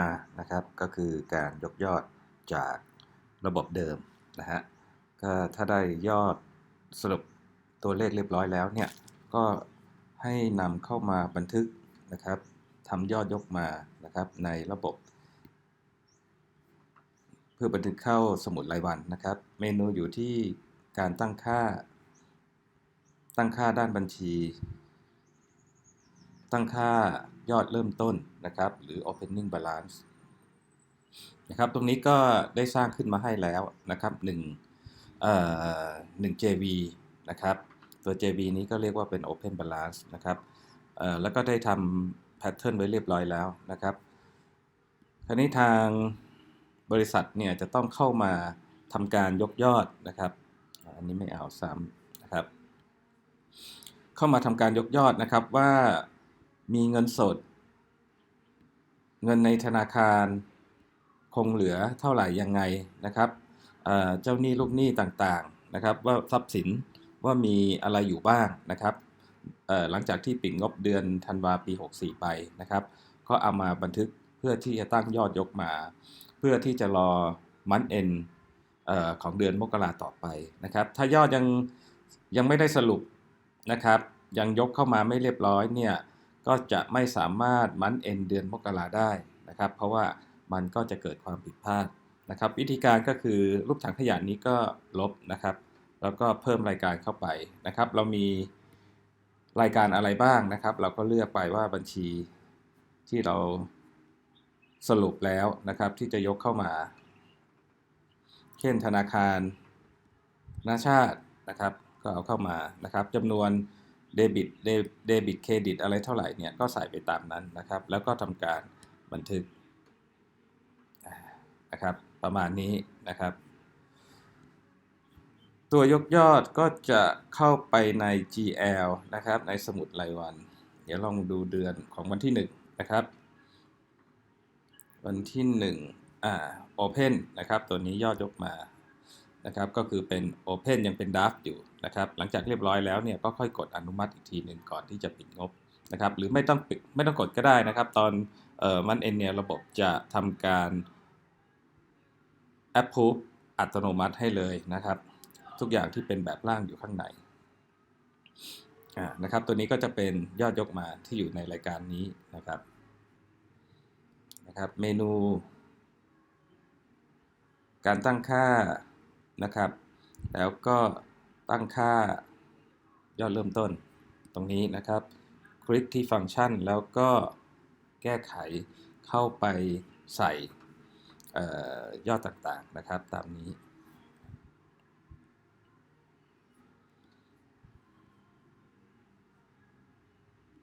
มานะครับ ก็คือการยกยอดจากระบบเดิมนะฮะก็ถ้าได้ยอดสรุปตัวเลขเรียบร้อยแล้วเนี่ย ก็ให้นำเข้ามาบันทึกนะครับทำยอดยกมานะครับในระบบ เพื่อบันทึกเข้าสมุดรายวันนะครับ เมนูอยู่ที่การตั้งค่า ตั้งค่าด้านบัญชี ตั้งค่า ยอดเริ่มต้นนะครับ หรือ opening balance นะครับ ตรงนี้ก็ได้สร้างขึ้นมาให้แล้วนะครับ1เอ่อ1 JV นะครับ ตัว JV นี้ก็เรียกว่าเป็น open balance นะครับเอ่อแล้วก็ได้ทำแพทเทิร์นไว้เรียบร้อยแล้วนะครับคราวนี้ทางบริษัทเนี่ยจะต้องเข้ามาทำการยกยอดนะครับ อันนี้ไม่เอาซ้ำนะครับ เข้ามาทำการยกยอดนะครับว่า มีเงินสด เงินในธนาคาร คงเหลือเท่าไหร่ยังไงนะครับเจ้าหนี้ลูกหนี้ต่างๆนะครับ ว่าทรัพย์สินว่ามีอะไรอยู่บ้างนะครับหลังจากที่ปิดงบเดือนธันวาปี 64 ไปนะครับ ก็เอามาบันทึกเพื่อที่จะตั้งยอดยกมา เพื่อที่จะรอมันเอ็นของเดือนมกราต่อไปนะครับ ถ้ายอดยังยังไม่ได้สรุปนะครับ ยังยกเข้ามาไม่เรียบร้อยเนี่ย ก็จะไม่สามารถมันเอ็นเดือนมกราได้นะครับ เพราะว่ามันก็จะเกิดความผิดพลาดนะครับ วิธีการก็คือรูปถังขยะนี้ก็ลบนะครับ แล้วก็เพิ่มรายการเข้าไปนะครับ เรามีรายการอะไรบ้างนะครับ เราก็เลือกไปว่าบัญชีที่เราสรุปแล้วนะครับที่จะยกเข้ามา เช่นธนาคารนาชาตินะครับ ก็เอาเข้ามานะครับจำนวน เดบิตเดบิตเครดิตอะไรเท่าไหร่เนี่ยก็ใส่ไปตามนั้นนะครับ แล้วก็ทำการบันทึกนะครับประมาณนี้นะครับ ตัวยกยอดก็จะเข้าไปใน GL นะครับ ในสมุดรายวัน เดี๋ยวลองดูเดือนของวันที่ 1 นะครับ วันที่1อ่า Open นะครับ ตัวนี้ยอดยกมา นะครับก็คือเป็น Open ยังเป็น Draft อยู่นะครับหลังจากเรียบร้อยแล้วเนี่ยก็ค่อยกดอนุมัติอีกทีหนึ่งก่อนที่จะปิดงบนะครับหรือไม่ต้องปิดไม่ต้องกดก็ได้นะครับ ตอนเอ่อมันเอ็นเนี่ยระบบจะทำการ approve อัตโนมัติให้เลยนะครับ ทุกอย่างที่เป็นแบบล่างอยู่ข้างในนะครับตัวนี้ก็จะเป็นยอดยกมาที่อยู่ในรายการนี้นะครับนะครับเมนู การตั้งค่า นะครับ แล้วก็ตั้งค่ายอดเริ่มต้นตรงนี้นะครับ คลิกที่ฟังก์ชันแล้วก็แก้ไขเข้าไปใส่ยอดต่างๆนะครับ ตามนี้